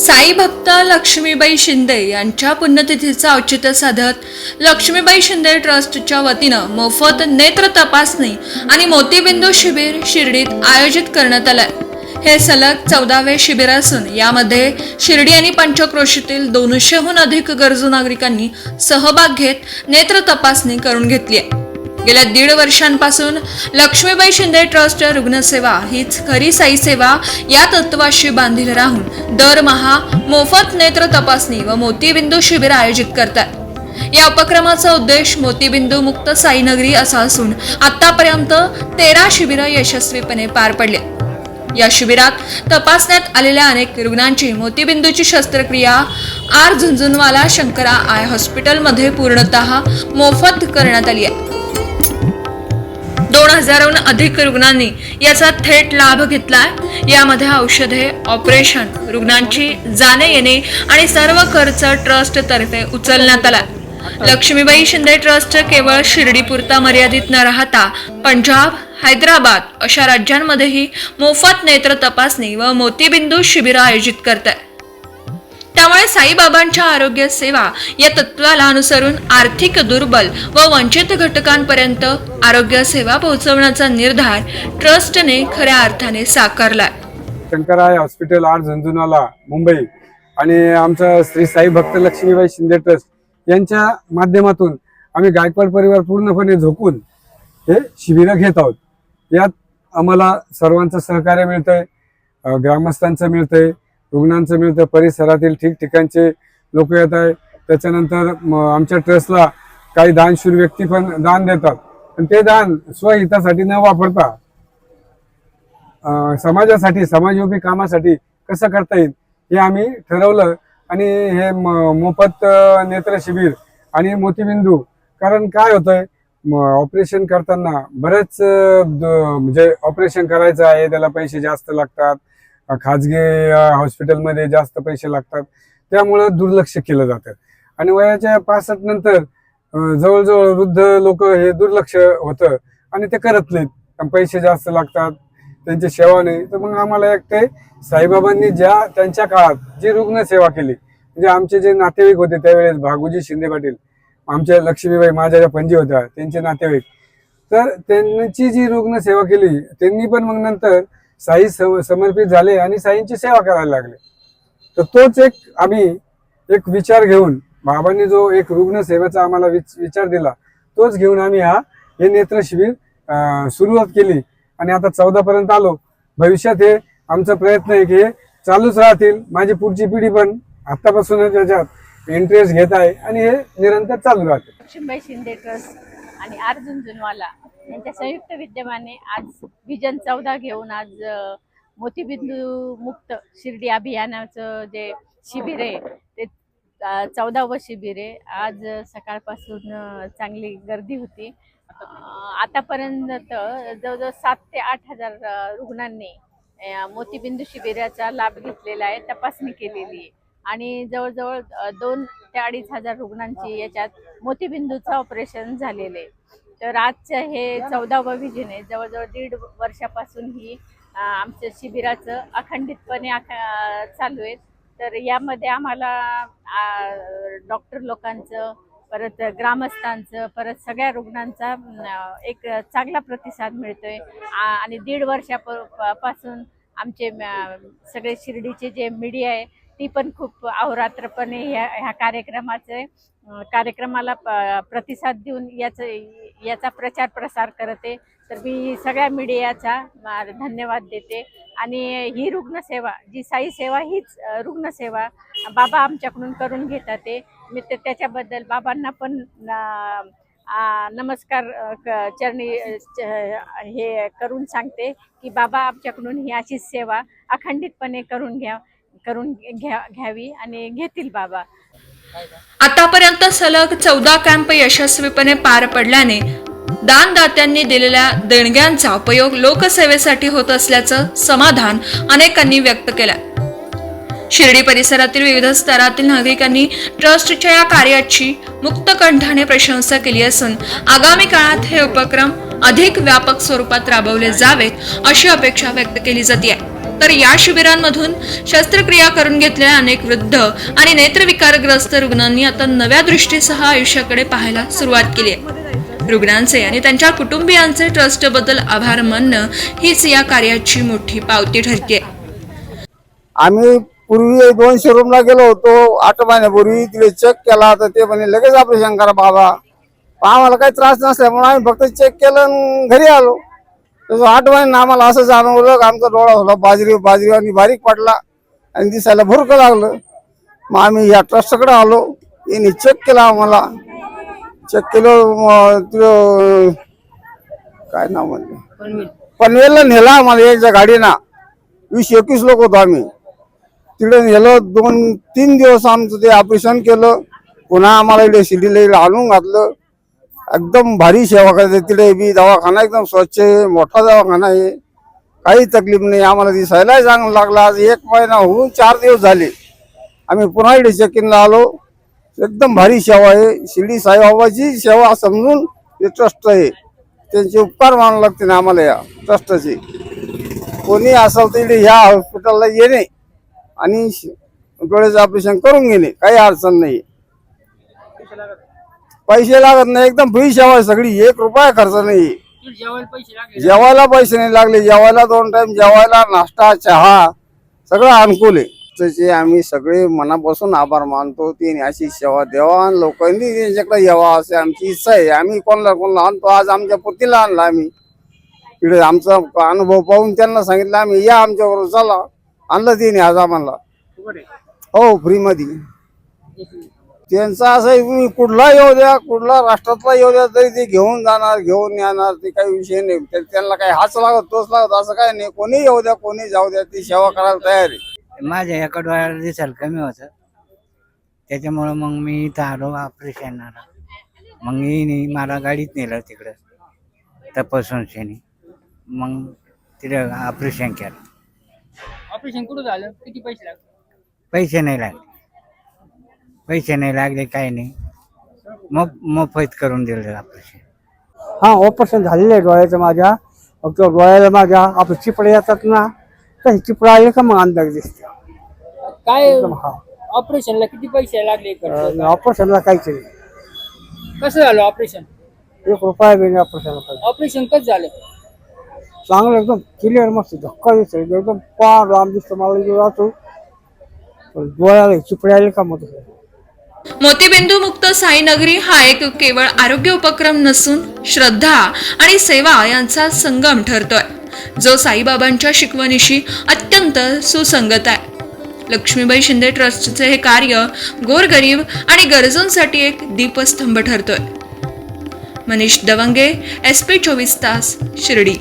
साई भक्त लक्ष्मीबाई शिंदे यांच्या पुण्यतिथीचं औचित्य साधत लक्ष्मीबाई शिंदे ट्रस्टच्या वतीनं मोफत नेत्र तपासणी आणि मोतीबिंदू शिबिर शिर्डीत आयोजित करण्यात आलंय. हे सलग चौदावे शिबिर असून यामध्ये शिर्डी आणि पंचक्रोशीतील दोनशेहून अधिक गरजू नागरिकांनी सहभाग घेत नेत्र तपासणी करून घेतली आहे. गेल्या दीड वर्षांपासून लक्ष्मीबाई शिंदे ट्रस्ट रुग्णसेवा हीच खरी साई सेवा या तत्वाशी बांधील राहून दरमहा मोफत नेत्र तपासणी व मोतीबिंदू शिबिर आयोजित करतात. या उपक्रमाचा उद्देश मोतीबिंदू मुक्त साईनगरी असा असून आतापर्यंत तेरा शिबिरं यशस्वीपणे पार पडले. या शिबिरात तपासण्यात आलेल्या अनेक रुग्णांची मोतीबिंदूची शस्त्रक्रिया आर झुंझुनवाला शंकरा आय हॉस्पिटलमध्ये पूर्णतः मोफत करण्यात आली आहे. दोन हजारहून अधिक रुग्णांनी याचा थेट लाभ घेतलाय. यामध्ये औषधे ऑपरेशन रुग्णांची जाणे येणे आणि सर्व खर्च ट्रस्ट तर्फे उचलण्यात आला लक्ष्मीबाई शिंदे ट्रस्ट केवळ शिर्डीपुरता मर्यादित न राहता पंजाब हैदराबाद अशा राज्यांमध्येही मोफत नेत्र तपासणी व मोतीबिंदू शिबिर आयोजित करत आहे त्यामुळे साईबाबांच्या आरोग्य सेवा या तत्वाला अनुसरून आर्थिक दुर्बल व वंचित घटकांपर्यंत आरोग्य सेवा पोहोचवण्याचा निर्धार ट्रस्टने खऱ्या अर्थाने साकारलाय. शंकराय हॉस्पिटल आर झंझुनाला मुंबई आणि आमचं श्री साई भक्त लक्ष्मीबाई शिंदे ट्रस्ट यांच्या माध्यमातून आम्ही गायकवाड परिवार पूर्णपणे झोकून हे शिबिरं घेत आहोत. यात आम्हाला सर्वांचं सहकार्य मिळतंय ग्रामस्थांचं मिळतंय रुग्णांचं मिळतं परिसरातील ठिकठिकाणचे लोक येत आहे त्याच्यानंतर आमच्या ट्रस्टला काही दानशूर व्यक्ती पण दान देतात. पण ते दान स्वहितासाठी न वापरता समाजासाठी समाजयोगी कामासाठी कसं करता येईल हे आम्ही ठरवलं. आणि हे मोफत नेत्र शिबिर आणि मोतीबिंदू कारण काय होतंय ऑपरेशन करताना बरेच म्हणजे ऑपरेशन करायचं आहे त्याला पैसे जास्त लागतात. खाजगी हॉस्पिटलमध्ये जास्त पैसे लागतात. त्यामुळं दुर्लक्ष केलं जातं. आणि वयाच्या पासष्ट नंतर जवळजवळ वृद्ध लोक हे दुर्लक्ष होतं. आणि ते करत नाहीत. पैसे जास्त लागतात त्यांची सेवा नाही. तर मग आम्हाला एक ते साईबाबांनी ज्या त्यांच्या काळात जी रुग्ण सेवा केली म्हणजे आमचे जे नातेवाईक होते त्यावेळेस भागुजी शिंदे पाटील आमच्या लक्ष्मीबाई माझ्या ज्या पणजी होत्या त्यांचे नातेवाईक. तर त्यांची जी रुग्ण सेवा केली त्यांनी पण मग नंतर साई सम- समर्पित झाले आणि साईंची सेवा करायला लागले. तर तोच एक आम्ही एक विचार घेऊन बाबांनी जो एक रुग्ण सेवेचा आम्हाला विच- विचार दिला तोच घेऊन आम्ही हा हे नेत्र शिबिर सुरुवात केली. आणि आता चौदा पर्यंत आलो. भविष्यात हे आमचा प्रयत्न आहे की हे चालूच राहतील. माझी पुढची पिढी पण आतापासूनच त्याच्यात इंटरेस्ट घेत आहे आणि हे निरंतर चालू राहते. लक्ष्मीबाई शिंदे ट्रस्ट आणि अर्जुन जुनवाला यांच्या संयुक्त विद्यमाने आज विजन चौदा घेऊन आज मोतीबिंदू मुक्त शिर्डी अभियानाचं जे शिबिर आहे ते चौदावं शिबिर आहे. आज सकाळपासून चांगली गर्दी होती. आतापर्यंत जवळजवळ सात ते आठ हजार रुग्णांनी मोतीबिंदू शिबिराचा लाभ घेतलेला आहे तपासणी केलेली आहे. आणि जवळजवळ दोन ते अडीच हजार रुग्णांची याच्यात मोतीबिंदूचं ऑपरेशन झालेलं. आहे तर आजचं हे चौदावं विजन आहे जवळजवळ दीड वर्षापासून ही आमच्या शिबिराचं अखंडितपणे आख चालू आहे. तर यामध्ये आम्हाला डॉक्टर लोकांचं परत ग्रामस्थांचं परत सगळ्या रुग्णांचा एक चांगला प्रतिसाद मिळतोय. आणि दीड वर्षापासून आमचे सगळे शिर्डीचे जे मीडिया आहे ती पण खूप अहोरात्रपणे ह्या ह्या कार्यक्रमाचे कार्यक्रमाला प- प्रतिसाद देऊन याचं याचा प्रचार प्रसार करते. तर मी सगळ्या मीडियाचा धन्यवाद देते. आणि ही रुग्णसेवा जी साई सेवा हीच रुग्णसेवा बाबा आमच्याकडून करून घेतात ते. मी ते त्याच्याबद्दल बाबांना पण नमस्कार क- चरणी च- हे करून सांगते की बाबा आमच्याकडून ही अशीच सेवा अखंडितपणे करून घ्या. करून घ्या घ्यावी आणि घेतील बाबा. आतापर्यंत सलग चौदा कॅम्प यशस्वीपणे पार पडल्याने दानदात्यांनी दिलेल्या देणग्यांचा उपयोग लोकसेवेसाठी होत असल्याचं समाधान अनेकांनी व्यक्त केलं. शिर्डी परिसरातील विविध स्तरातील नागरिकांनी ट्रस्टच्या या कार्याची मुक्त कंठाने प्रशंसा केली असून आगामी काळात हे उपक्रम अधिक व्यापक स्वरूपात राबवले जावेत अशी अपेक्षा व्यक्त केली जाते तर या शिबिरांमधून शस्त्रक्रिया करून घेतलेल्या अनेक वृद्ध आणि नेत्रविकारग्रस्त रुग्णांनी आता नव्या दृष्टीसह आयुष्याकडे पाहायला सुरुवात केली आहे. रुग्णांचे आणि त्यांच्या कुटुंबियांचे ट्रस्टबद्दल आभार मानणं हीच या कार्याची मोठी पावती ठरते आम्ही पूर्वी दोनशे रूमला गेलो होतो आठ महिन्यापूर्वी तिथे चेक केला तर ते म्हणे लगेच ऑपरेशन करा बाबा. आम्हाला काही त्रास नसल्यामुळे आम्ही फक्त चेक केलं घरी आलो. तसं आठ महिने आम्हाला असं जाणवलं का आमचा डोळा होता बाजरी बाजरी आणि बारीक पडला आणि दिसायला भुरकं लागलं. मग आम्ही या ट्रस्टकडे आलो. यांनी चेक केला आम्हाला. चेक केलं तिथं काय नाव म्हणते पनवेलला नेला आम्हाला यायच्या गाडीना. वीस एकवीस लोक होतो आम्ही. तिकडे नेलं. दोन तीन दिवस आमचं ते ऑपरेशन केलं. पुन्हा आम्हाला इकडे इकडे आणून घातलं. एकदम भारी सेवा करते. तिकडे बी दवाखाना एकदम स्वच्छ आहे मोठा दवाखाना आहे. काही तकलीफ नाही आम्हाला दिसायलाही चांगलं लागला. आज एक महिना होऊन चार दिवस झाले. आम्ही पुन्हा इकडे चेक इनला आलो. एकदम भारी सेवा आहे. शिर्डी साईबाबाची सेवा समजून हे ट्रस्ट आहे. त्यांचे उपकार मानावे लागते ना आम्हाला या ट्रस्टचे कोणी असाल तर ह्या हॉस्पिटलला येणे आणि डोळ्याचं ऑपरेशन करून घेणे. काही अडचण नाही. पैसे लागत नाही एकदम फ्री सेवा आहे सगळी एक रुपया खर्च नाही. जेवायला पैसे नाही लागले जेवायला दोन टाइम जेवायला नाश्ता चहा सगळं अनुकूल आहे. त्याचे आम्ही सगळे मनापासून आभार मानतो त्यांनी अशी सेवा द्यावा आणि लोकांनी त्यांच्याकडे यावा असे आमची इच्छा आहे. आम्ही कोणाला कोणाला आणतो आज आमच्या पुतीला आणला आम्ही. इकडे आमचा अनुभव पाहून त्यांना सांगितलं आम्ही या आमच्याबरोबर चला. आणलं तिने आज आम्हाला. हो फ्री मध्ये. त्यांचं असं कुठला येऊ द्या कुठला राष्ट्रातला येऊ द्या तरी ते घेऊन जाणार घेऊन येणार ते काही विषय नाही. त्या- त्यांना काही हाच लागत तोच लागत असं काही नाही. कोणी येऊ द्या कोणी जाऊ द्या ती सेवा करायला तयार आहे. माझ्या एका डोळ्याला दिसायला कमी होतं. त्याच्यामुळं मग मी इथं आलो ऑपरेशनला मग हिने मला गाडीत नेलं तिकडं. तपासून मग तिथं ऑपरेशन केलं. ऑपरेशन कुठं झालं? किती पैसे लागले? पैसे नाही लागले. पैसे नाही लागले काही नाही. मग मोफत करून दिलं ऑपरेशन हा ऑपरेशन झालेलं आहे डोळ्याचं माझ्या. फक्त डोळ्याला माझ्या आपले चिपडे येतात ना तर चिपडा आले का मग अंदाज दिसते. काय एकदम हा. ऑपरेशनला किती पैसे लागले खर्च? ऑपरेशनला काहीच नाही. कसं झालं ऑपरेशन एक रुपया बी नाही ऑपरेशनला पाहिजे ऑपरेशन कसं झालं? चांगलं एकदम क्लिअर मस्त धक्का दिसतो. एकदम पार लांब दिसतो. मला पण डोळ्याला चिपडे आले का मग? मोतीबिंदू मुक्त साईनगरी हा एक केवळ आरोग्य उपक्रम नसून श्रद्धा आणि सेवा यांचा संगम ठरतोय. जो साईबाबांच्या शिकवणीशी अत्यंत सुसंगत आहे. लक्ष्मीबाई शिंदे ट्रस्टचे हे कार्य गोरगरीब आणि गरजूंसाठी एक दीपस्तंभ ठरतोय. मनीष दवंगे एस पी चोवीस तास शिर्डी.